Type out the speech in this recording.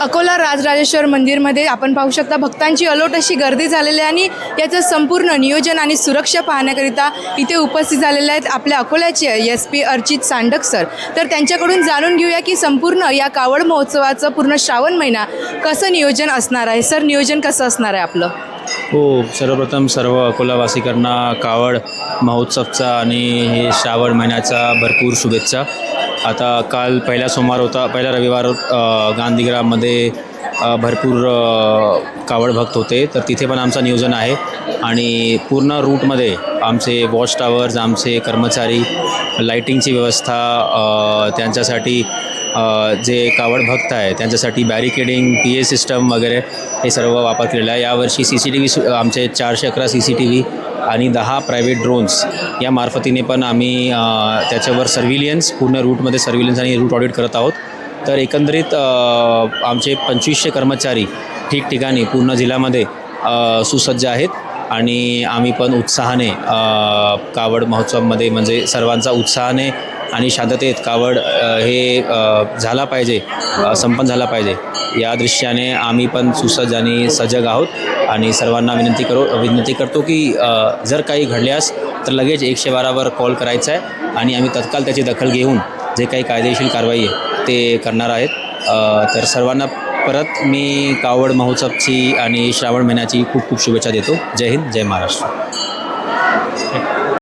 अकोला राजराजेश्वर मंदिरमध्ये आपण पाहू शकता भक्तांची अलोट अशी गर्दी झालेली आहे आणि याचं संपूर्ण नियोजन आणि सुरक्षा पाहण्याकरिता इथे उपस्थित झालेले आहेत आपल्या अकोल्याचे S P Archit Sandak sir. तर त्यांच्याकडून जाणून घेऊया की संपूर्ण या कावड महोत्सवाचं पूर्ण श्रावण महिना कसं नियोजन असणार आहे? सर नियोजन कसं असणार आहे आपलं? हो सर्वप्रथम सर्व अकोलावासिकांना कावड महोत्सवचा आणि हे श्रावण महिन्याचा भरपूर शुभेच्छा. आता काल पहिला सोमवार होता पहिला रविवार गांधीग्राममध्ये भरपूर कावड भक्त होते. तर तिथे पण आमचं नियोजन आहे आणि पूर्ण रूटमध्ये आमचे वॉच टावर्स आमचे कर्मचारी लाईटिंगची व्यवस्था त्यांच्यासाठी जे कावड भक्त आहे त्यांच्यासाठी बॅरिकेडिंग पी ए सिस्टम वगैरे हे सर्व वापर केलेलं आहे. यावर्षी सी सी टी व्ही आमचे चारशे अकरा सी सी टी व्ही आणि दहा प्रायव्हेट ड्रोन्स या मार्फतीने पण आम्ही त्याच्यावर सर्व्हिलियन्स पूर्ण रूटमध्ये सर्व्हिलियन्स आणि रूट ऑडिट करत आहोत. तर एकंदरीत आमचे पंचवीसशे कर्मचारी ठिकठिकाणी पूर्ण जिल्ह्यामध्ये सुसज्ज आहेत आणि आम्ही पण उत्साहाने कावड महोत्सवामध्ये म्हणजे सर्वांचा उत्साहाने आणि शांततेत कावड हे झाला पाहिजे संपन्न झाला पाहिजे. या दृश्याने आम्ही पण सुसज्ज आणि सजग आहोत आणि सर्वांना विनंती करू विनंती करतो की जर काही घडल्यास तर लगेच एकशे बारावर कॉल करायचा आहे आणि आम्ही तत्काळ त्याची दखल घेऊन जे काही कायदेशीर कारवाई आहे ते करणार आहेत. तर सर्वांना परत मी कावड महोत्सवची आणि श्रावण महिन्याची खूप खूप शुभेच्छा देतो. जय हिंद जय महाराष्ट्र.